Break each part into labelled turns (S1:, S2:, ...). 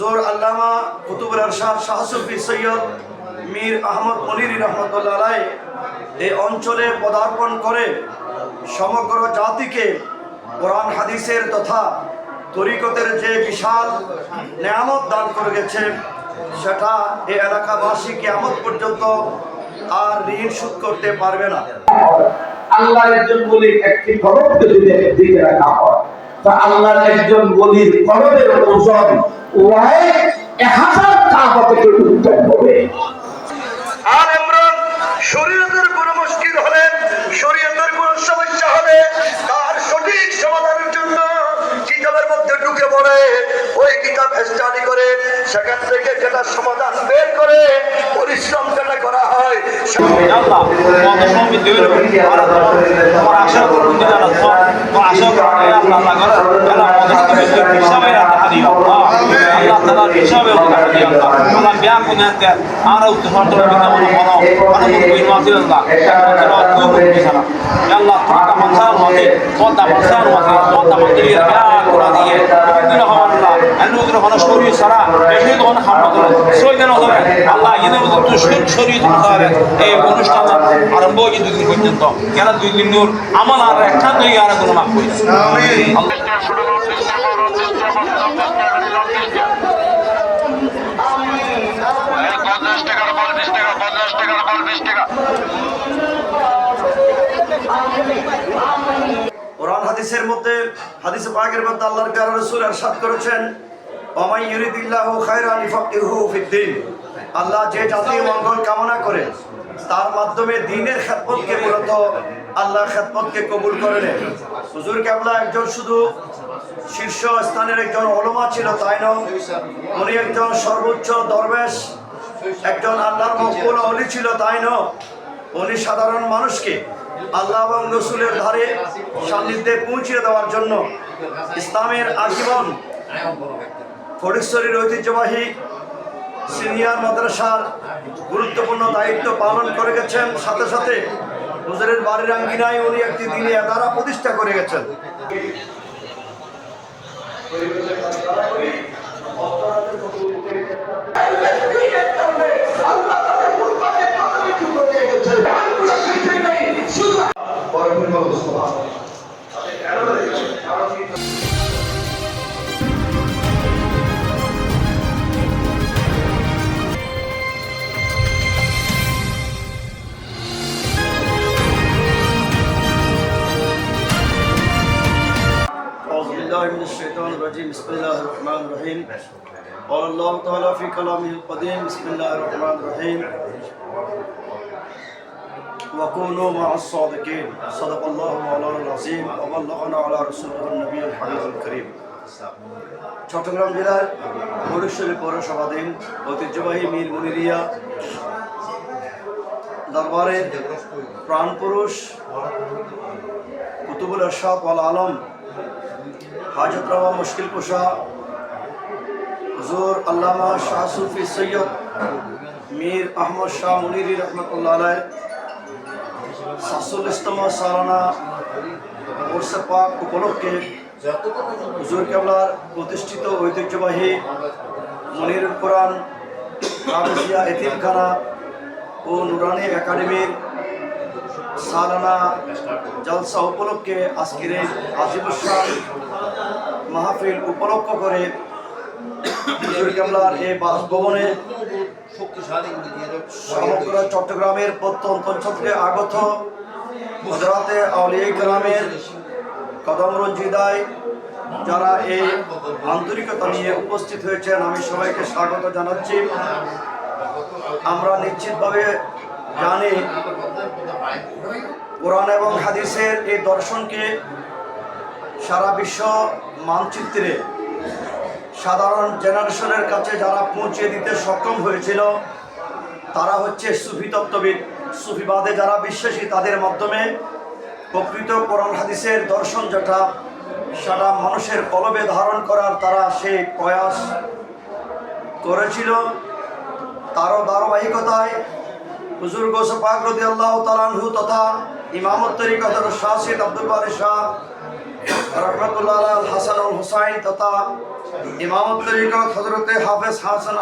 S1: হুজুর আল্লামা কুতুবুল আরশাদ শাহসুফি সৈয়দ মীর আহমদ মনির রহমতুল্লাহ আলাই এই অঞ্চলে পদার্পণ করে সমগ্র জাতিকে কোরআন, হাদিসের তথা তরিকতের যে বিশাল নেয়ামত দান করে গেছে, সেটা এই এলাকাবাসী কেয়ামত পর্যন্ত আর ঋণ শোধ করতে পারবে না।
S2: আল্লাহর একজন বলির একটি কলমকে যদি দিকে রাখা হয় তা আল্লাহর একজন বলির ওজন ওয়াই এক হাজার থেকে উত্তম হবে।
S1: আর কোনো মুশকিল হলে, শরীয়তের কোনো সমস্যা হলে তার সঠিক সমাধানের জন্য কিতাবের মধ্যে ঢুকে পড়ে। ওই কিতাব স্টাডি করে, সেখান থেকে যেটা সমাধান বের করে, পরিশ্রম
S3: আল্লাহ কত সময় দেবে আর তোমার আশা করুন যে আল্লাহ তোমার আশা করুন আল্লাহ আল্লাহ করে আল্লাহ আমাদের সাথে হিসাবে রাখা দিও আল্লাহ তাআলা হিসাবে রাখা দিও আল্লাহ আল্লাহ বিয়া কোন আছে আর উত্তর বিনা মনে মনো মানে কই মাসির আল্লাহ একবার তো আল্লাহ তোমার মনসার মতে তোমার মনসার মতে তোমার মতে বিয়া করে দিয়ে দিন আল্লাহ আনুদ্র হন শরীর সারা বেশি কোন হামদ সইদান হবে আল্লাহ ইনে মতো তো শরীর হবে এই অনুষ্ঠান আরম্ভ হয়ে দুই দিন পর্যন্ত কেন দুই দিন নূর আমার আর একটা দুই আর কোনো মাপ কই আল্লাহ
S4: পঞ্চাশ টাকার বল বিশ টাকা পঞ্চাশ টাকার বল বিশ টাকা
S1: কোরআন হাদিসের মধ্যে হাদিস পাকের মধ্যে আল্লাহর কারণ রাসূল ارشاد করেছেন ওমাই ইউরিদিল্লাহু খায়রান ইফাকিহু ফিদ্দিন। আল্লাহ যে জাতির মঙ্গল কামনা করে তার মাধ্যমে দিনের খেদমতকে মূলত আল্লাহ খেদমতকে কবুল করে নেন হুজুর কেবলা একজন শুধু শীর্ষ স্থানের একজন ওলমা ছিল তাই নয় উনি একজন সর্বোচ্চ দরবেশ একজন আল্লাহর মকবুল অলি ছিল তাই নয় উনি সাধারণ মানুষকে আল্লাহ এবং রসুলের ধারে সান্নিধ্যে পৌঁছে দেওয়ার জন্য ইসলামের আজীবন ফটিকশ্বরীর ঐতিহ্যবাহী সিনিয়র মাদ্রাসার গুরুত্বপূর্ণ দায়িত্ব পালন করে গেছেন। সাথে সাথে হুজুরের বাড়ির আঙ্গিনায় উনি একটি দিনে এদারা প্রতিষ্ঠা করে গেছেন। قال الله تعالى في كلامه القديم بسم الله الرحمن الرحيم وكونوا مع الصادقين صدق الله مولانا العظيم وبلغنا على رسوله النبي الحبيب الكريم চট্টগ্রাম জেলার মরুশ্বরী পৌরসভাধীন ঐতিহ্যবাহী মীর মুনিরিয়া দরবারের প্রাণপুরুষ কুতুবুল আরশাদ ওয়াল আলম হাজত রওয়া মুশকিল কুশা হুজুর আল্লামা শাহ সুফি সৈয়দ মীর আহমদ শাহ মুনিরি রহমতুল্লাহ আলাই সাতচল্লিশতম সালানা ওরসে পাক উপলক্ষে হুজুর কেবলার প্রতিষ্ঠিত ঐতিহ্যবাহী মনির কোরআন কাগজিয়া এতিমখানা ও নুরানি একাডেমির সালানা জলসা উপলক্ষে আজকের এই আজিবুসান মাহফিল উপলক্ষ করে হুজুর এই বাসভবনে সমগ্র চট্টগ্রামের প্রত্যন্ত অঞ্চল থেকে আগত গুজরাতে আউলিয়া গ্রামের কদম রঞ্জিদায় যারা এই আন্তরিকতা নিয়ে উপস্থিত হয়েছেন আমি সবাইকে স্বাগত জানাচ্ছি। আমরা নিশ্চিতভাবে জানি কোরআন এবং হাদিসের এই দর্শনকে সারা বিশ্ব মানচিত্রে সাধারণ জেনারেশনের কাছে যারা পৌঁছে দিতে সক্ষম হয়েছিল, তারা হচ্ছে সুফি তত্ত্ববিদ। সুফিবাদে যারা বিশ্বাসী, তাদের মাধ্যমে প্রকৃত কোরআন হাদিসের দর্শন যেটা সারা মানুষের কলবে ধারণ করার তারা সেই প্রয়াস করেছিল। তারও ধারাবাহিকতায় হুজুর গোস রদি আল্লাহ তালানহু তথা ইমামত তরিকতার শাহ সৈয়দ আব্দুল বারি শাহ হুসাইন তথা হাফেজ হাসান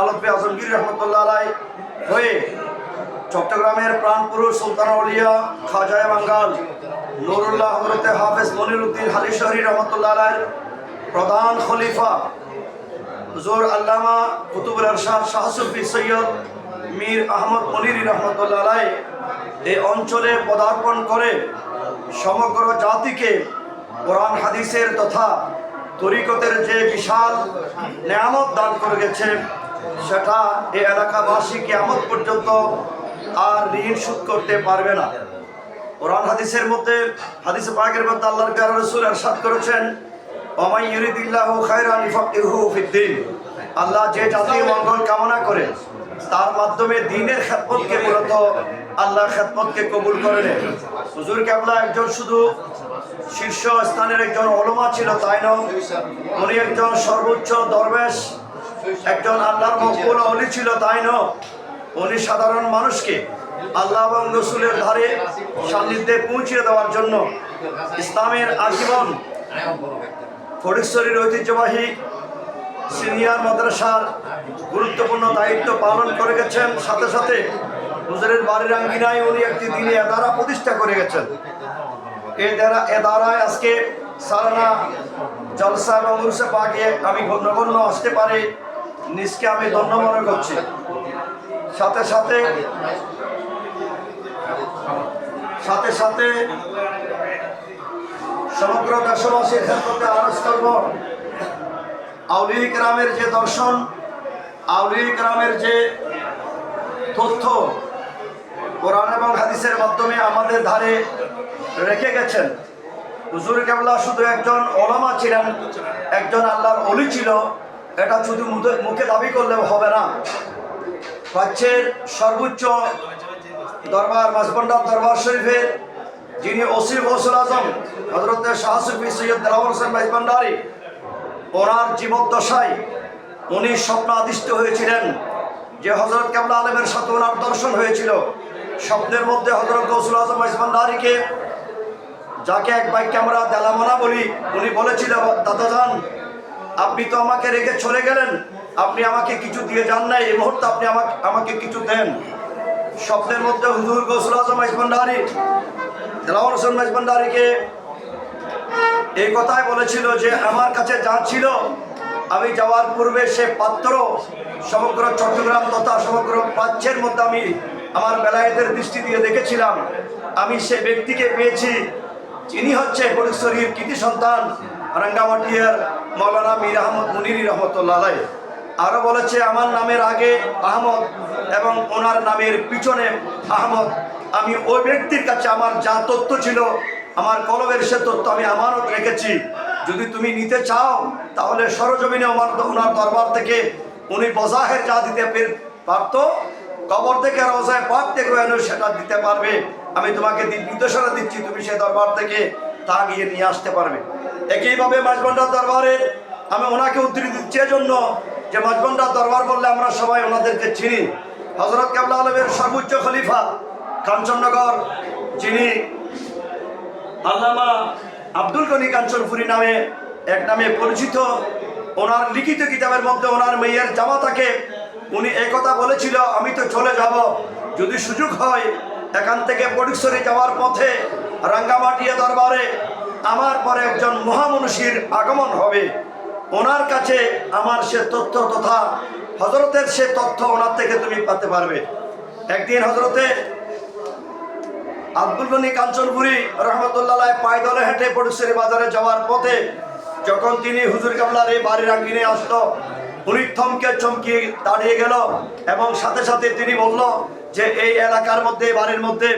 S1: হয়ে চট্টগ্রামের প্রাণপুরুষ সুলতান খাজায় বাঙ্গাল, নুরুল্লাহ হজরতে হাফেজ মনিরুদ্দিন হালি শহরি রহমতুল্লাহ আলাইয়ের প্রধান খলিফা, হুজুর আল্লামা কুতুবুল আরশাদ শাহসুফি সৈয়দ মীর আহমদ মনিরি রহমতুল্লাহ আলাই এই অঞ্চলে পদার্পণ করে সমগ্র জাতিকে কোরআন, হাদিসের তথা তরিকতের যে বিশাল নেয়ামত দান করে গেছে, সেটা এই এলাকাবাসী কেমন পর্যন্ত আর ঋণ শোধ করতে পারবে না। কোরআন, হাদিসের মধ্যে হাদিসে পাকের মধ্যে আল্লাহর প্যারা রসুল এরশাদ করেছেন ওমাই ইউরিদিল্লাহু খায়রান আল্লাহ যে জাতির মঙ্গল কামনা করে, তার মাধ্যমে দিনের খেদমতকে মূলত আল্লাহ খেদমতকে কবুল করে নেন হুজুর কেবলা একজন শুধু শীর্ষ স্থানের একজন অলমা ছিল তাই নয় উনি একজন সর্বোচ্চ দরবেশ, একজন আল্লাহর মকবুল অলি ছিল তাই নয় উনি সাধারণ মানুষকে আল্লাহ এবং রসুলের ধারে সান্নিধ্যে পৌঁছে দেওয়ার জন্য ইসলামের আজীবন ফটিকছড়ির ঐতিহ্যবাহী সিনিয়র মাদ্রাসার গুরুত্বপূর্ণ দায়িত্ব পালন করে গেছেন। সাথে সাথে হুজুরের বাড়ির আঙ্গিনায় উনি একটি দিনে এদারা প্রতিষ্ঠা করে গেছেন। এ দ্বারা এ দ্বারায় আজকে সারানা জলসা এবং উরসে পাকে আমি গণ্যগণ্য আসতে পারি। নিজকে আমি ধন্য মনে করছি। সাথে সাথে সাথে সাথে সমগ্র দেশবাসীর ক্ষেত্রে আরজ করব। আউলি গ্রামের যে দর্শন আউলি গ্রামের যে তথ্য, কোরআন এবং হাদিসের মাধ্যমে আমাদের ধারে রেখে গেছেন? হুজুর কেবলা শুধু একজন ওলামা ছিলেন, একজন আল্লাহর অলি ছিল। এটা শুধু মুখে- দাবি করলেও হবে না। প্রাচ্যের সর্বোচ্চ দরবার মাসবন্ডার দরবার শরীফের যিনি ওসির গৌসুল আজম হজরত শাহসুফি সৈয়দ দেলাওয়ার হোসেন মাইজবান্ডারি ওনার জীবদ্দশায় উনি স্বপ্ন আদিষ্ট হয়েছিলেন। যে হজরত কাবলা আলমের সাথে ওনার দর্শন হয়েছিল। স্বপ্নের মধ্যে হজরত গৌসুল আজম মাইজবান্ডারিকে যাকে এক বাক্যে আমরা দেলামনা বলি, উনি বলেছিল দাদা যান আপনি তো আমাকে রেখে চলে গেলেন। আপনি আমাকে কিছু দিয়ে যান নাই। এই মুহূর্তে আপনি আমাকে আমাকে কিছু দেন। স্বপ্নের মধ্যে হুজুর গৌসুল আজম মাইজবান্ডারি দেলাওয়ার হোসেন মাইজবান্ডারিকে এই কথাই বলেছিল যে, আমার কাছে যা ছিল। আমি যাওয়ার পূর্বে সে পাত্র সমগ্র চট্টগ্রাম তথা সমগ্র প্রাচ্যের মধ্যে আমি আমার বেলায়েতের দৃষ্টি দিয়ে দেখেছিলাম। আমি সে ব্যক্তিকে পেয়েছি। যিনি হচ্ছে ফরিশ্বরীর কৃতি সন্তান, রাঙ্গামাটিয়ার মৌলানা মীর আহমদ মুনিরি রহমতুল্লাহ আলাই। আরও বলেছে, আমার নামের আগে আহমদ এবং ওনার নামের পিছনে আহমদ। আমি ওই ব্যক্তির কাছে আমার যা তথ্য ছিল, আমার কলবের সে তথ্য আমি আমানত রেখেছি। যদি তুমি নিতে চাও, তাহলে সরজমিনে আমার ওনার দরবার থেকে উনি বজাহের যা দিতে পারতো, কবর থেকে রোজায় পাক থেকে সেটা দিতে পারবে। আমি তোমাকে নির্দেশনা দিচ্ছি, তুমি সে দরবার থেকে তা গিয়ে নিয়ে আসতে পারবে। একইভাবে মাঝবন্ডার দরবারে আমি ওনাকে উদ্ধৃতি দিচ্ছি এজন্য যে মাঝবন্ডার দরবার বললে আমরা সবাই ওনাদেরকে চিনি। হজরত কেবলা আলমের সর্বোচ্চ খলিফা কাঞ্চননগর, যিনি আল্লামা আব্দুল গনি কাঞ্চনপুরি নামে এক নামে পরিচিত, ওনার লিখিত কিতাবের মধ্যে ওনার মেয়ের জামা জামাতাকে উনি একথা বলেছিল, আমি তো চলে যাব, যদি সুযোগ হয় এখান থেকে পরিসরে যাওয়ার পথে রাঙ্গামাটিয়া দরবারে আমার পরে একজন মহামনুষীর আগমন হবে। ওনার কাছে আমার সে তথ্য তথা হজরতের সে তথ্য ওনার থেকে তুমি পেতে পারবে। একদিন হজরতে আব্দুল গনি কাঞ্চনপুরি রহমতুল্লাহ পায়দলে হেঁটে পড়ুসের বাজারে যাওয়ার পথে যখন তিনি হুজুর কাবলার এই বাড়ির আঙ্গিনে আসলো, উনি থমকে চমকিয়ে দাঁড়িয়ে গেল এবং সাথে সাথে তিনি বলল যে এই এলাকার মধ্যে বাড়ির মধ্যে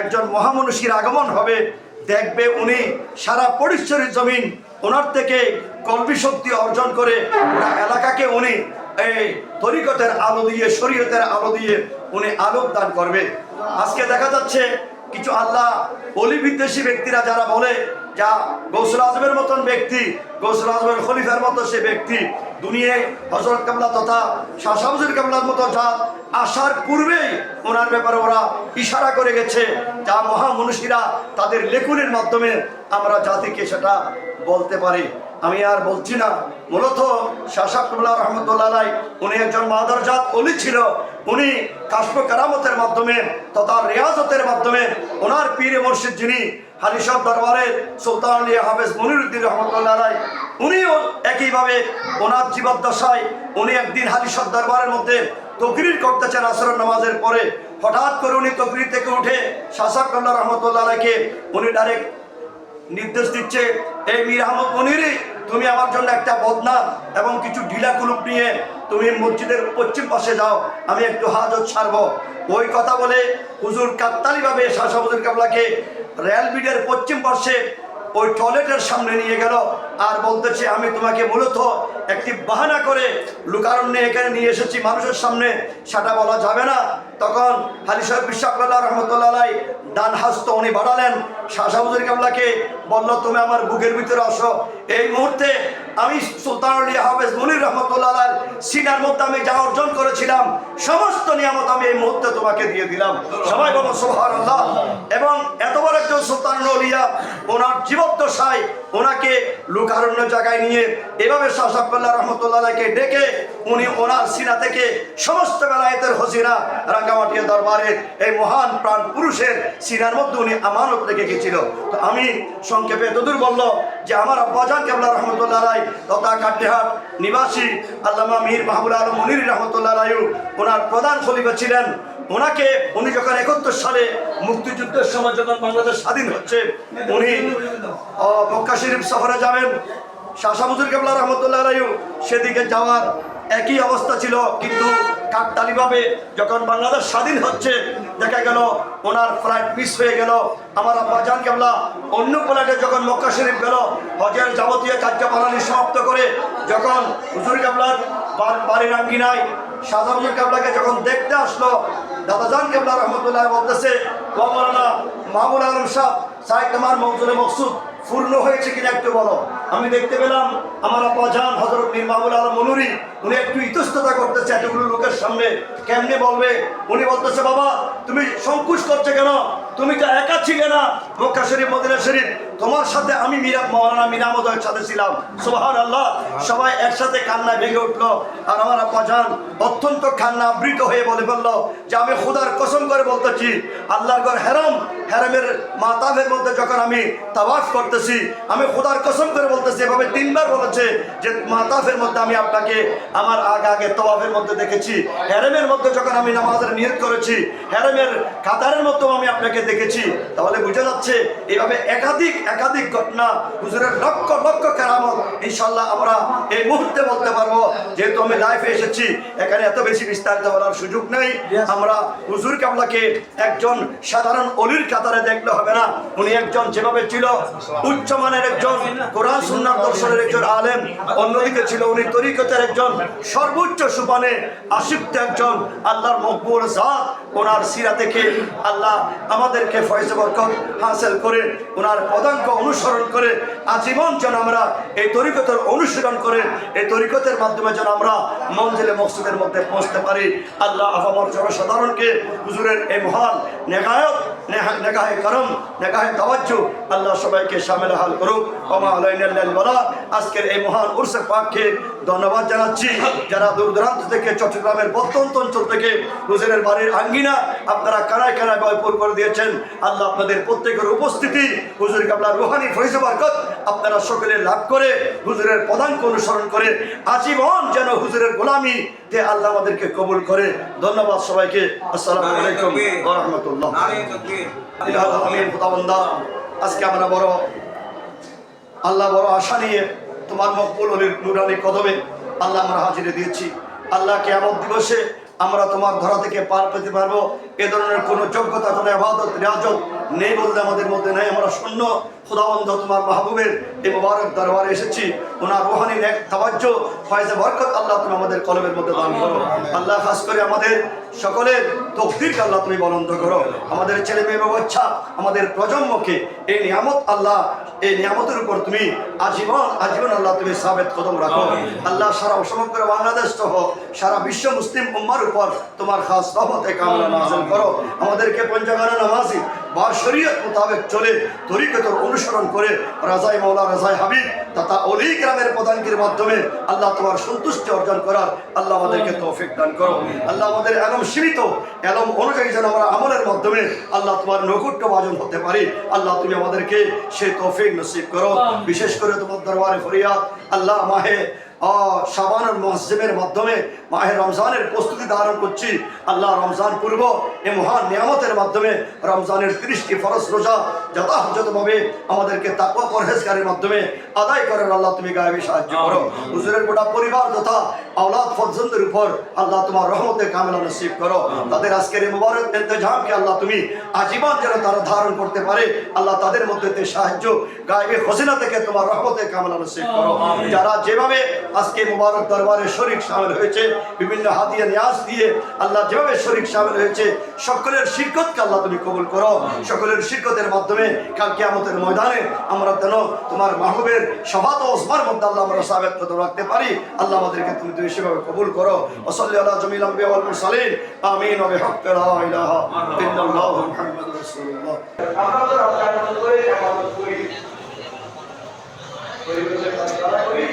S1: একজন মহামনুষীর আগমন হবে, দেখবে উনি সারা পরিশ্চরের জমিন ওনার থেকে কলবি শক্তি অর্জন করে এলাকাকে উনি এই তরিকতের আলো দিয়ে, শরীয়তের আলো দিয়ে উনি আলোক দান করবে। আজকে দেখা যাচ্ছে কিছু আল্লাহ অলি বিদ্বেষী ব্যক্তিরা যারা বলে যা গৌসুল আজমের মতন ব্যক্তি, গৌসুল আজমের খলিফার মতো সে ব্যক্তি, দুনিয়ায় হজরত কামলা তথা শাহসাবজুর কামলার মতো যা আসার পূর্বেই ওনার ব্যাপারে ওরা ইশারা করে গেছে, যা মহামনুষীরা তাদের লেখনের মাধ্যমে আমরা জাতিকে সেটা বলতে পারি। আমি আর বলছি না। মূলত শাসাবুল্লাহ রহমতুল্লাহ উনি একজন মাদারজাত অলি ছিল। উনি কাশ্ম কারামতের মাধ্যমে তথা রেয়াজতের মাধ্যমে ওনার পীরে মসজিদ যিনি হালিশাহ দরবারের সুলতান আলী হাফেজ মনিরুদ্দিন রহমতুল্লাহ আলাই, উনিও একইভাবে ওনার জীবদ্দশায় উনি একদিন হালিশাহ দরবারের মধ্যে তকরির করতেছেন আসর নামাজের পরে। হঠাৎ করে উনি তকরির থেকে উঠে শাসাব কাল্লা রহমতুল্লাহ আলাইকে উনি ডাইরেক্ট নির্দেশ দিচ্ছে এই মীর আহমদ মনিরি তুমি আমার জন্য একটা বদনাম এবং কিছু ঢিলা কুলুপ নিয়ে তুমি মসজিদের পশ্চিম পাশে যাও, আমি একটু হাজত ছাড়বো ওই কথা বলে হুজুর কাকতালিভাবে হুজুর কাবলাকে রেল বিডের পশ্চিম পাশে ওই টয়লেটের সামনে নিয়ে গেল আর বলতেছে, আমি তোমাকে মূলত একটি বাহানা করে লুকারণ্যে এখানে নিয়ে এসেছি। মানুষের সামনে সেটা বলা যাবে না। তখন হালি সাহেব বিশ্বাকুল্লাহ রহমতুল্লাহ ডান হাস্ত উনি বাড়ালেন। শাহসাবুজুর কামলাকে বলল, তুমি আমার বুকের ভিতরে আসো। এই মুহূর্তে আমি সুলতান আলী হাফেজ মনির রহমতুল্লাহ সিনার মধ্যে আমি যা অর্জন করেছিলাম, সমস্ত নিয়ামত আমি এই মুহূর্তে তোমাকে দিয়ে দিলাম। সবাই বলো সোহার এবং এত বড় একজন সুলতান উলিয়া ওনার জীবদ্দশায় ওনাকে লুকারণ্য জায়গায় নিয়ে এভাবে শাহসাবুল্লাহ রহমতুল্লাহকে ডেকে উনি ওনার সিনা থেকে সমস্ত বেলায়েতের হসিনা রাঙ্গামাটিয়া দরবারের এই মহান প্রাণ পুরুষের সিনার মধ্যে উনি আমানত রেখে গেছিল। তো আমি সংক্ষেপে এতদূর বলল যে আমার আব্বাজান কেবলা রহমতুল্লাহ রায় তথা কাটিহাট নিবাসী আল্লামা মীর মাহবুল আলম মনির রহমতুল্লাহ রায়ু ওনার প্রধান খলিফা ছিলেন। ওনাকে উনি যখন একাত্তর সালে মুক্তিযুদ্ধের সময় যখন বাংলাদেশ স্বাধীন হচ্ছে, উনি মক্কা শরীফ সফরে যাবেন। শাসাবুজুর কেবলা রহমতুল্লাহ রায়ু সেদিকে যাওয়ার একই অবস্থা ছিল, কিন্তু কাকতালিভাবে যখন বাংলাদেশ স্বাধীন হচ্ছে, দেখা গেল ওনার ফ্লাইট মিস হয়ে গেল। আমার আব্বা জান কেবলা অন্য ফ্লাইটে যখন মক্কা শরীফ গেল, হজের যাবতীয় কার্যপ্রণালী সমাপ্ত করে যখন হুজুর কেবলার বা- বাড়ির আঙ্গিনায় শাহজাহুজুর কেবলাকে যখন দেখতে আসলো দাদাজান কেবলা রহমতুল্লাহ বলতেছে মৌলানা মাহমুদ আলম সাহ সাহেব তোমার মৌজুলে মকসুদ পূর্ণ হয়েছে কিনা একটু বলো। আমি দেখতে পেলাম আমার অপজান জান হজরত মীর মাহবুল আলম মনুরি উনি একটু ইতস্ততা করতেছে এতগুলো লোকের সামনে। কেমনে বলবে? উনি বলতেছে, বাবা, তুমি সংকুচ করছে কেন? তুমি তো একা ছিলে না। মক্কা শরীফ, মদিনা শরীফ, তোমার সাথে আমি মীরা মৌলানা মিনামদের সাথে ছিলাম। সুবাহান আল্লাহ সবাই একসাথে কান্নায় ভেঙে উঠল। আর আমার আব্বা জান অত্যন্ত কান্না আবৃত হয়ে বলে বলল, যে আমি খুদার কসম করে বলতেছি, আল্লাহর ঘর হেরম, হেরমের মাতাবের মধ্যে যখন আমি তাওয়াফ করতেছি, আমি খুদার কসম করে বলতেছি। এভাবে তিনবার বলেছে যে মাতাফের মধ্যে আমি আপনাকে আমার আগে আগে তওয়াফের মধ্যে দেখেছি। হেরেমের মধ্যে যখন আমি নামাজের নিয়ত করেছি, হেরেমের কাতারের মধ্যেও আমি আপনাকে দেখেছি। তাহলে বোঝা যাচ্ছে এইভাবে একাধিক একাধিক ঘটনা হুজুরের লক্ষ লক্ষ কেরামত ইনশাল্লাহ আমরা এই মুহূর্তে বলতে পারব। যেহেতু আমি লাইফে এসেছি এখানে এত বেশি বিস্তারিত বলার সুযোগ নেই। আমরা হুজুর কামলাকে একজন সাধারণ অলির কাতারে দেখলে হবে না। উনি একজন যেভাবে ছিল উচ্চমানের একজন কোরআন সুন্নার দর্শনের একজন আলেম। অন্যদিকে ছিল উনি তরিকতের একজন সর্বোচ্চ সুপানে আশিপ্ত একজন আল্লাহর মকবুল জাত। ওনার সিরা থেকে আল্লাহ আমাদেরকে ফয়জ বরকত হাসিল করে, ওনার পদাঙ্ক অনুসরণ করে, আজীবন যেন আমরা এই তরিকতের অনুসরণ করে, এই তরিকতের মাধ্যমে যেন আমরা মঞ্জিলে মসজিদের মধ্যে পৌঁছতে পারি। আল্লাহ আহমর জনসাধারণকে হুজুরের এই মহান নেগায়ত নেহা- নেগাহে করম নেগাহে তাওয়াজ্জু। আল্লাহ সবাইকে সামিল হাল করুক। ওমা আলাইনাল ওয়ালা আজকের এই মহান উরসে পাককে ধন্যবাদ জানাচ্ছি। যারা দূর দূরান্ত থেকে চট্টগ্রামের প্রত্যন্ত অঞ্চল থেকে হুজুরের বাড়ির আঙ্গিনা আপনারা কানায় কানায় ভরপুর করে দিয়েছেন। আল্লাহ আপনাদের প্রত্যেকের উপস্থিতি হুজুর কাবলার রোহানি ফরিজ বরকত আপনারা সকলে লাভ করে হুজুরের পদাঙ্ক অনুসরণ করে আজীবন যেন হুজুরের গোলামি তে আল্লাহ আমাদেরকে কবুল করে। ধন্যবাদ সবাইকে। আসসালামু আলাইকুম ওয়া রাহমাতুল্লাহ। আমরা আল্লাহ বড় আশা নিয়ে তোমার নুরানি কদমে আল্লাহ আমরা হাজিরে দিয়েছি। আল্লাহ কেমন দিবসে আমরা তোমার ধরা থেকে পার পেতে পারব। এ ধরনের কোনো যোগ্যতা, কোনো আবাদত রাজত নেই বলতে আমাদের মধ্যে নেই। আমরা শূন্য।
S3: খুদাবন্ধ তোমার মাহবুবের এই মোবারক দরবারে এসেছি। ওনার রোহানি এক তাবাজ্য ফয়জে বরকত আল্লাহ তুমি আমাদের কলমের মধ্যে দান করো। আল্লাহ খাস করে আমাদের সকলের তকদিরকে আল্লাহ তুমি বলন্দ করো। আমাদের ছেলে মেয়ে বাচ্চা আমাদের প্রজন্মকে এই নিয়ামত আল্লাহ এই নিয়ামতের উপর তুমি আজীবন আজীবন আল্লাহ তুমি সাবেত কদম রাখো। আল্লাহ সারা সমগ্র বাংলাদেশ সহ সারা বিশ্ব মুসলিম উম্মার উপর তোমার খাস রহমতে কামনা নাজল করো। আমাদেরকে পঞ্চগানা নামাজি বা শরীয়ত মোতাবেক চলে তরিকতর অনুসরণ করে রাজাই মাওলা রাজাই হাবিব তথা অলি গ্রামের প্রধানগির মাধ্যমে আল্লাহ তোমার সন্তুষ্টি অর্জন করার আল্লাহ আমাদেরকে তৌফিক দান করো। আল্লাহ আমাদের এলম সীমিত এলম অনুযায়ী যেন আমরা আমলের মাধ্যমে আল্লাহ তোমার নৈকুট্য ভাজন হতে পারি। আল্লাহ তুমি আমাদেরকে সেই তৌফিক নসিব করো। বিশেষ করে তোমার দরবারে ফরিয়াদ আল্লাহ মাহে শাবানুল মহসিমের মাধ্যমে মাহে রমজানের প্রস্তুতি ধারণ করছি। আল্লাহ রমজান পূর্ব এ মহান নিয়ামতের মাধ্যমে রমজানের তিরিশটি ফরজ রোজা যথাযথভাবে আমাদেরকে তাকওয়া পরহেজগারের মাধ্যমে আদায় করার আল্লাহ তুমি গায়েবী সাহায্য করো। হুজুরের গোটা পরিবার তথা আওলাদ ফজলদের উপর আল্লাহ তোমার রহমতে কামেলা নসিব করো। তাদের আজকের এই মুবারক ইন্তজামকে আল্লাহ তুমি আজীবন যেন তারা ধারণ করতে পারে আল্লাহ তাদের মধ্যে সাহায্য গায়েবী খসিনা থেকে তোমার রহমতে কামেলা নসিব করো। যারা যেভাবে আজকে মুবারক দরবারে শরীক সামিল হয়েছে, বিভিন্ন হাতিয়া নিয়াজ দিয়ে আল্লাহ যেভাবে শরীক সামিল হয়েছে, সকলের শিরকতকে আল্লাহ তুমি কবুল করো। সকলের শিরকতের মাধ্যমে কালকে আমাদের ময়দানে আমরা যেন তোমার মাহবুবের সভাত ওসমার মধ্যে আল্লাহ আমরা সাবেত কত রাখতে পারি। আল্লাহ আমাদেরকে তুমি তুমি সেভাবে কবুল করো। ওসল্লি আল্লাহ জমিল আম্বিয়া ওয়াল মুরসালিন। আমিন ওয়া বিহাক্কি লা ইলাহা
S1: আমরা তো রমজান করে ইবাদত করি পরিবেশের কাজ করি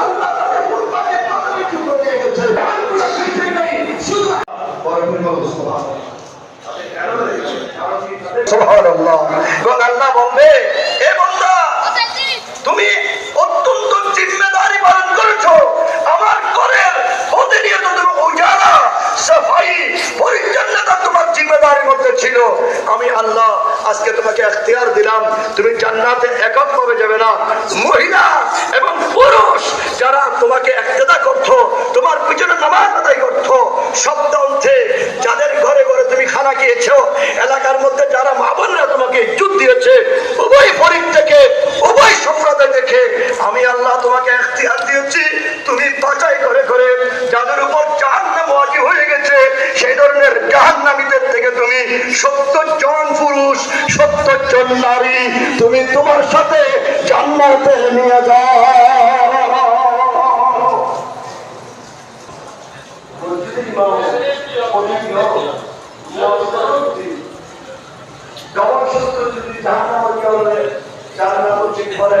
S1: আল্লাহ তাআলা কুরবানি পালনে শুরু হয়ে গেছে আর কোনো কিছুই নেই শুধু পরমে সুবহান সুবহানাল্লাহ গো আল্লাহ বলবে এ বান্দা তুমি অত্যন্ত জিম্মেদারি পালন করেছ আমার ঘরের হতে নিয়ে তো তুমি উজালা সাফাই পরিচ্ছন্নতা তোমার জিম্মেদারির মধ্যে ছিল আমি আল্লাহ আজকে তোমাকে এখতিয়ার দিলাম তুমি জান্নাতে এককভাবে যাবে না মহিলা এবং পুরুষ যারা তোমাকে একতেদা করতো তোমার পিছনে নামাজ আদায় করতো সপ্তাহে যাদের ঘরে ঘরে তুমি খানা খেয়েছো এলাকার মধ্যে যারা মা বোনরা তোমাকে ইজ্জত দিয়েছে উভয় ফরিক থেকে উভয় সম্প্রদায় থেকে আমি আল্লাহ তোমাকে এখতিয়ার দিয়েছি তুমি বাছাই করে করে যাদের উপর জাহান্নাম ওয়াজি হয়ে গেছে, সেই ধরনের জাহান্নামীদের থেকে তুমি সত্তর জন পুরুষ সত্তর জন নারী, তুমি তোমার সাথে জান্নাতে নিয়ে যাও। যদি জাহান্নামী জাহান্নাম ঠিক করে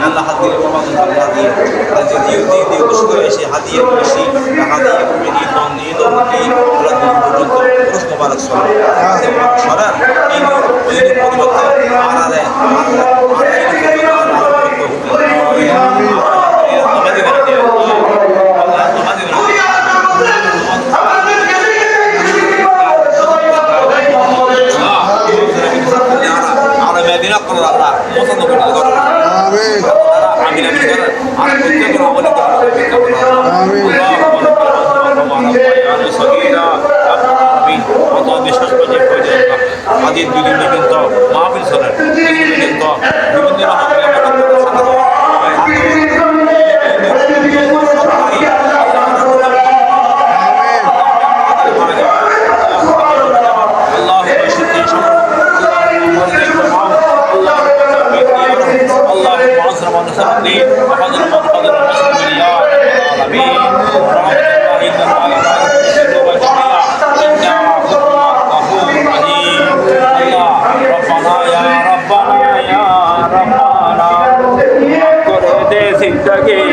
S1: আল্লাহ
S3: হাত দিয়ে বাবা আল্লাহ দিয়ে যে দিয়ে দিয়ে দিয়ে খুশি করে এসে হাদিয়ে বেশি হাদিয়ে কমে দিয়ে দন দিয়ে দন দিয়ে আল্লাহ দিন পর্যন্ত
S5: আমিন
S3: করেন আর প্রত্যেকের অবনীত
S5: আমিন।
S3: আদি দুই দিন পর্যন্ত মাহফিল চলেন দুদিন পর্যন্ত করে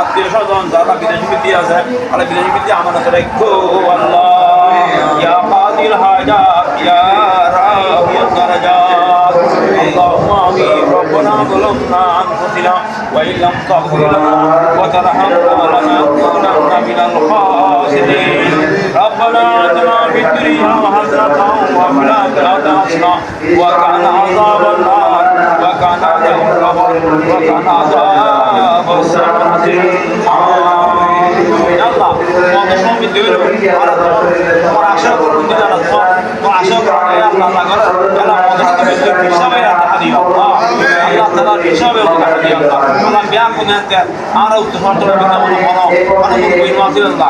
S3: আত্মীয় স্বজন যারা বিদেশি বিদ্যি আছে আর বিদেশি বিদ্যি আমানত রাখো আল্লাহ ইয়া কাদির হাজাত ইয়া রাহি الدرجات اللهم امين ربنا ظلمنا انفسنا وان لم تغفر لنا وترحمنا لنكونن من الخاسرين ربنا آتنا في الدنيا حسنة وفي الآخرة حسنة وقنا عذاب النار وكان عذاب القبر وكان عذاب الصراط يلا معتصم بالدين على طول. وعشاق كنت على طول. وعشاق على يلا الله قرر يلا معتصم بالدين في شبه يا تحدي الله الله تعالى في شبه يا تحدي الله. الله بيعكم انت أنا وتفرطوا بالدين وأنا وأنا مطمئن واصل الله.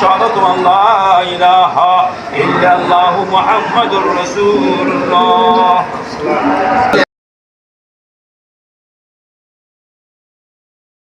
S3: شهادة أن لا إله إلا الله محمد رسول الله.